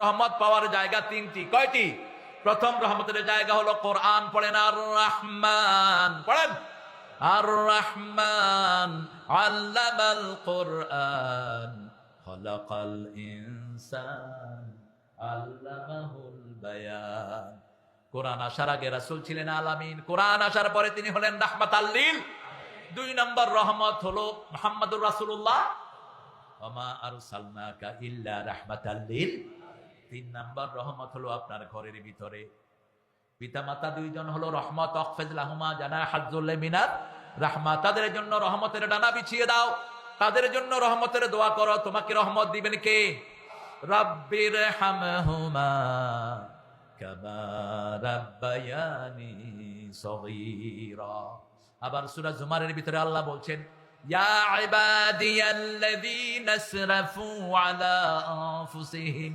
রহমত পাওয়ার জায়গা তিনটি। কয়টি? প্রথম রহমতের জায়গা হলো কোরআন, পড়েন আর রহমান পড়েন? আর রহমান আল্লামাল কোরআন। খলাকাল ইনসান আল্লামাহুল বায়ান। কোরআন আসার আগে রাসূল ছিলেন আলামিন। কোরআন আসার পরে তিনি হলেন রাহমাত আল্লিল দুই নম্বর রহমত হলো মুহাম্মদুর রাসূলুল্লাহ। ওমা আরসালনাকা ইল্লা রাহমাতাল লিল। তিন নাম্বার রহমত হলো আপনার ঘরের ভিতরে। পিতা মাতা দুইজন হলো রহমত অকফেজ লাহুমা জানা হাজুল্লে মিনাত রাহমা, তাদের জন্য রহমতের ডানা বিছিয়ে দাও। তাদের জন্য রহমতের দোয়া করো। তোমাকে রহমত দিবেন কে? রব্বির আবার সূরা জুমারের ভিতরে আল্লাহ বলছেন, ইয়া ইবাদিয়াল্লাযীনা আসরাফু আলা আনফুসিহিম।